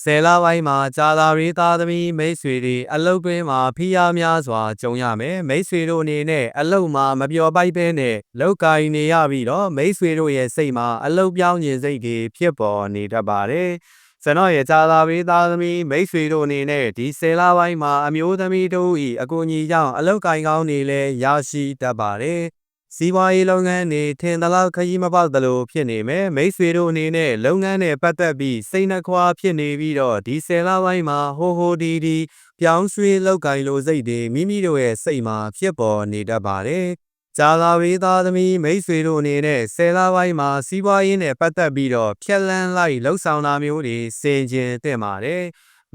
ဆယ်လပိုင်းမှာကြာသာရေးသားသမီးမိတ်ဆွေတွေအလုတ်တွင်းမှာဖိအားများစွာကြုံရမယ်မိတ်ဆွေတို့အနေနဲ့အလုတ်မှာမပျော်ပိုက်ပဲနဲ့လောက်ကင်နေရပြီးတော့မိတ်ဆွေတို့ရဲ့စိတ်မှာအလုတ်ပြောင်းခြင်းစိတ်တွေဖြစ်ပေါ်နေတတ်ပါတယ်ကျွန်တော်ရဲ့ကြာသာရေးသားသမီးမိတ်ဆွေတို့အနေနဲ့ဒီဆယ်လပိုင်းမှာအမျိုးသမီးတို့၏အကူအညီကြောင့်အလုတ်ကင်ကောင်းနေလဲရရှိတတ်ပါတယ် စီးပွားရေးလုပ်ငန်းတွေထင်သလောက်ခရီးမပေါက်သလိုဖြစ်နေမယ်မိတ်ဆွေတို့အနေနဲ့လုပ်ငန်းနဲ့ပတ်သက်ပြီးစိတ်နှခွာဖြစ်နေပြီးတော့ဒီဆယ်လပိုင်းမှာဟိုဟိုဒီဒီပြောင်းရွှေ့လောက်ကင်လိုစိတ်တွေမိမိတို့ရဲ့စိတ်မှာဖြစ်ပေါ်နေတတ်ပါတယ်ကြာသာဝေးသားသမီးမိတ်ဆွေတို့အနေနဲ့ဆယ်လပိုင်းမှာစီးပွားရေးနဲ့ပတ်သက်ပြီးတော့ဖြက်လန်းလိုက်လှုပ်ဆောင်တာမျိုးတွေစင်ကျင်တင်ပါတယ်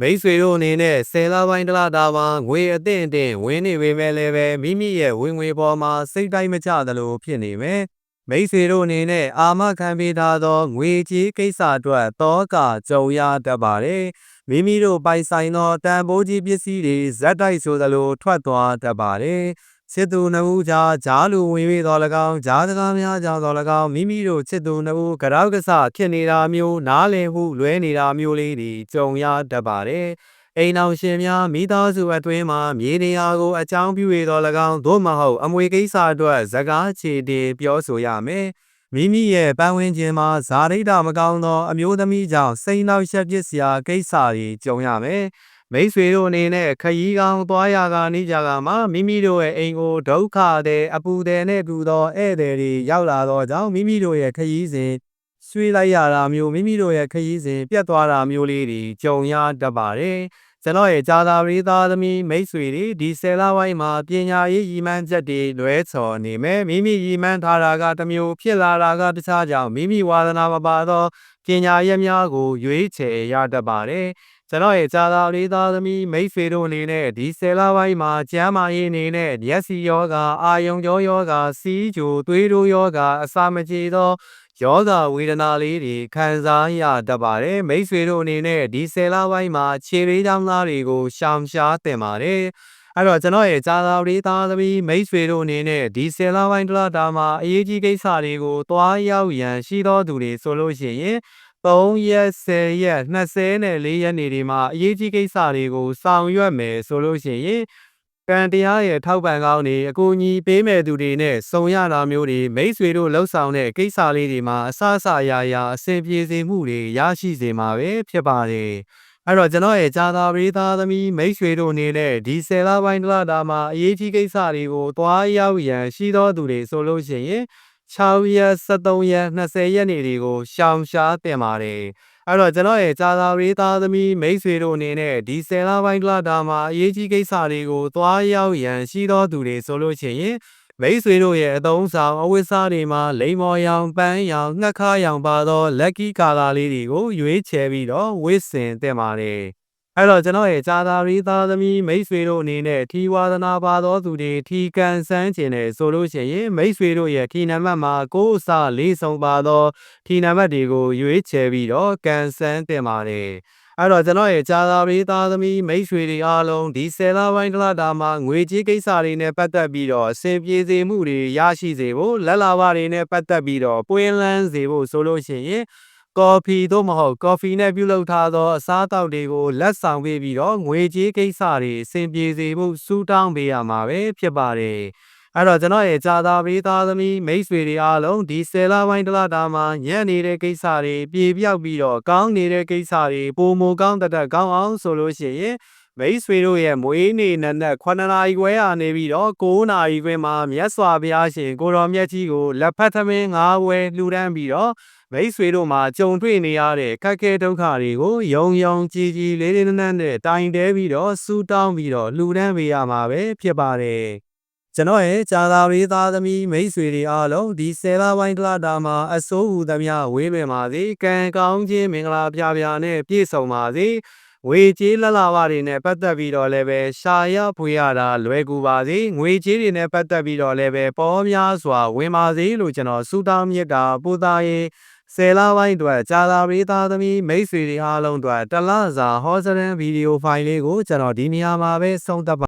မိတ်ဆွေတို့အနေနဲ့ဆယ်လပိုင်းတလတာမှာငွေအသင့်အင့်ဝင်နေပေမဲ့လည်းပဲမိမိရဲ့ဝင်ငွေပေါ်မှာစိတ်တိုင်းမကျသလိုဖြစ်နေမယ်။မိတ်ဆွေတို့အနေနဲ့အာမခံပေးထားသောငွေကြေးကိစ္စအတွက်တောကကြုံရတတ်ပါတယ်။မိမိတို့ပိုင်ဆိုင်သောတန်ဖိုးကြီးပစ္စည်းတွေဇက်တိုက်ဆိုသလိုထွက်သွားတတ်ပါတယ်။ စစ်သူနှုတ်ကြားဂျားလူဝင်၍တော်၎င်းဂျားစကားများကြောင့်တော်၎င်းမိမိတို့စစ်သူနှုတ်ကြောက်ကဆဖြစ်နေတာမျိုးနားလည်မှုလွဲနေတာမျိုးလေးတွေကြုံရတတ်ပါတယ်အိမ်အောင်ရှင်များမိသားစုအတွင်းမှာမြေနေရာကိုအကြောင်းပြုရတော်၎င်းသို့မဟုတ်အမွေကိစ္စအတွက်ဇကားချေတင်ပြောဆိုရမယ်မိမိရဲ့ပန်းဝင်ခြင်းမှာဇာတိတာမကောင်းသောအမျိုးသမီးကြောင့်စိတ်နှောက်ယှက်ဖြစ်စရာကိစ္စတွေကြုံရမယ် မိတ်ဆွေတို့အနေနဲ့ခရီးကောင်းသွားရကနေကြကမှမိမိတို့ရဲ့အိမ်ကိုဒုက္ခတဲ့အပူတဲ့နဲ့ကူသောဧည့်သည်တွေရောက်လာသောကြောင့်မိမိတို့ရဲ့ခရီးစဉ်ဆွေးလိုက်ရတာမျိုးမိမိတို့ရဲ့ခရီးစဉ်ပြတ်သွားတာမျိုးလေးတွေကြုံရတတ်ပါတယ်ကျွန်တော်ရဲ့ဂျာသာရေးသားသမီးမိတ်ဆွေတွေဒီဆယ်လပိုင်းမှာပညာရေးရည်မှန်းချက်တွေလွဲချော်နေမယ်မိမိရည်မှန်းထားတာကတစ်မျိုးဖြစ်လာတာကတခြားကြောင့်မိမိဝါသနာမပါသောပညာရက်များကိုရွေးချယ်ရတတ်ပါတယ် ကျွန်တော်ရဲ့ဂျာသာလေးသားသမီးမိတ်ဆွေတို့အနေနဲ့ဒီဆယ်လပိုင်းမှာကျမ်းမာရေးအနေနဲ့မျက်စိယောဂအာယုံကြောယောဂစီးကြိုသွေးတိုးယောဂအစာမကြေသောယောဂဝေဒနာလေးတွေခံစားရတတ်ပါတယ်မိတ်ဆွေတို့အနေနဲ့ဒီဆယ်လပိုင်းမှာခြေလေးချောင်းသားတွေကိုရှောင်ရှားတင်ပါတယ်အဲ့တော့ကျွန်တော်ရဲ့ဂျာသာလေးသားသမီးမိတ်ဆွေတို့အနေနဲ့ဒီဆယ်လပိုင်းတလတာမှာအရေးကြီးကိစ္စတွေကိုတွားရောက်ရန်ရှိသောသူတွေဆိုလို့ရှိရင် 3ရက်10ရက်24ရက်နေဒီမှာအရေးကြီးကိစ္စတွေကိုဆောင်ရွက်မယ်ဆိုလို့ရှိရင်ကံတရားရဲ့ထောက်ပံ့ကောင်းတွေအကူအညီပေးမဲ့သူတွေနဲ့စုံရတာမျိုးတွေမိတ်ဆွေတို့လှုပ်ဆောင်တဲ့ကိစ္စလေးတွေမှာအဆအဆအရာရာအဆင်ပြေစေမှုတွေရရှိစေမှာပဲဖြစ်ပါတယ်အဲ့တော့ကျွန်တော်ရဲ့ဂျာသာပရိသတ်သမီးမိတ်ဆွေတို့အနေနဲ့ဒီဆယ်လပိုင်းတလတာမှာအရေးကြီးကိစ္စတွေကိုတွားရောက်ရန်ရှိသောသူတွေဆိုလို့ရှိရင် 6ရက်73ရက်20ရက်နေတွေကိုရှောင်ရှားတင်ပါတယ်အဲ့တော့ကျွန်တော်ရဲ့ဂျာသာရေးသားသမီးမိတ်ဆွေတို့အနေနဲ့ဒီဆယ်လပိုင်းကလာတာမှာအရေးကြီးကိစ္စတွေကိုသွားရောက်ရန်ရှိသောသူတွေဆိုလို့ရှိရင်မိတ်ဆွေတို့ရဲ့အသုံးဆောင်အဝတ်စားတွေမှာလိမ်မော်ရောင်ပန်းရောင်ငှက်ခါရောင်ပါသောလက်ကီကာလာလေးတွေကိုရွေးချယ်ပြီးတော့ဝတ်ဆင်တင်ပါတယ် အဲ့တော့ကျွန်တော်ရဲ့ဂျာသာရီသားသမီးမိတ်ဆွေတို့အနေနဲ့ထီဝါသနာပါသောသူတွေထီကန်ဆန်းကျင်တယ်ဆိုလို့ရှိရင်မိတ်ဆွေတို့ရဲ့ထီနံပါတ်မှာကိုးအစလေးဆုံးပါသောထီနံပါတ်တွေကိုရွေးချယ်ပြီးတော့ကန်ဆန်းတင်ပါတယ်အဲ့တော့ကျွန်တော်ရဲ့ဂျာသာရီသားသမီးမိတ်ဆွေတွေအားလုံးဒီဆယ်လပိုင်းတလတာမှာငွေကြေးကိစ္စတွေနဲ့ပတ်သက်ပြီးတော့အဆင်ပြေစေမှုတွေရရှိစေဖို့လက်လာပါတွေနဲ့ပတ်သက်ပြီးတော့ပွင့်လန်းစေဖို့ဆိုလို့ရှိရင် ကော်ဖီသို့မဟုတ်ကော်ဖီနဲ့ပြုလုပ်ထားသောအစားအသောက်တွေကိုလက်ဆောင်ပေးပြီးတော့ငွေကြေးကိစ္စတွေအဆင်ပြေစေဖို့စူးတောင်းပေးရမှာပဲဖြစ်ပါတယ်။အဲ့တော့ကျွန်တော်ရဲ့ဂျာသာပေးသားသမီးမိတ်ဆွေတွေအားလုံးဒီဆယ်လပိုင်းတလတာမှာညံ့နေတဲ့ကိစ္စတွေပြေပြောက်ပြီးတော့ကောင်းနေတဲ့ကိစ္စတွေပုံမကောင်းတတ်ကောင်းအောင်ဆိုလို့ရှိရင်မိတ်ဆွေတို့ရဲ့မွေးနေ့နနက်9နာရီခွဲအာနေပြီးတော့9နာရီခွဲမှာမြတ်စွာဘုရားရှင်ကိုတော်မြတ်ကြီးကိုလက်ဖက်သမင်း၅ဝဲလှူဒန်းပြီးတော့ မိတ်ဆွေတို့မှာကြုံတွေ့နေရတဲ့ခက်ခဲဒုက္ခတွေကိုယုံယုံကြည်ကြည်လေးလေးနက်နက်နဲ့တိုင်တဲပြီးတော့စူတောင်းပြီးတော့လှူဒန်းပေးရမှာပဲဖြစ်ပါတယ်ကျွန်တော်ရဲ့ဂျာသာရေးသားသမီးမိတ်ဆွေတွေအားလုံးဒီဆယ်လပိုင်းတလတာမှာအစိုးဟူသမျှဝေးမြင်ပါစေကံကောင်းခြင်းမင်္ဂလာပြပြနဲ့ပြည့်စုံပါစေငွေကြေးလလဝတွေနဲ့ပတ်သက်ပြီးတော့လည်းပဲရှာရဖွေရတာလွယ်ကူပါစေငွေကြေးတွေနဲ့ပတ်သက်ပြီးတော့လည်းပဲပေါ်များစွာဝင်ပါစေလို့ကျွန်တော်ဆုတောင်းမြတ်တာပူသားရေး ဆယ်လပိုင်းအတွက်ကြာသာပေးသားသမီးမိတ်ဆွေတွေအားလုံးအတွက်တလစာဟောစရန်ဗီဒီယိုဖိုင်လေးကိုကျွန်တော်ဒီနေရာမှာပဲဆုံးသက်ပါ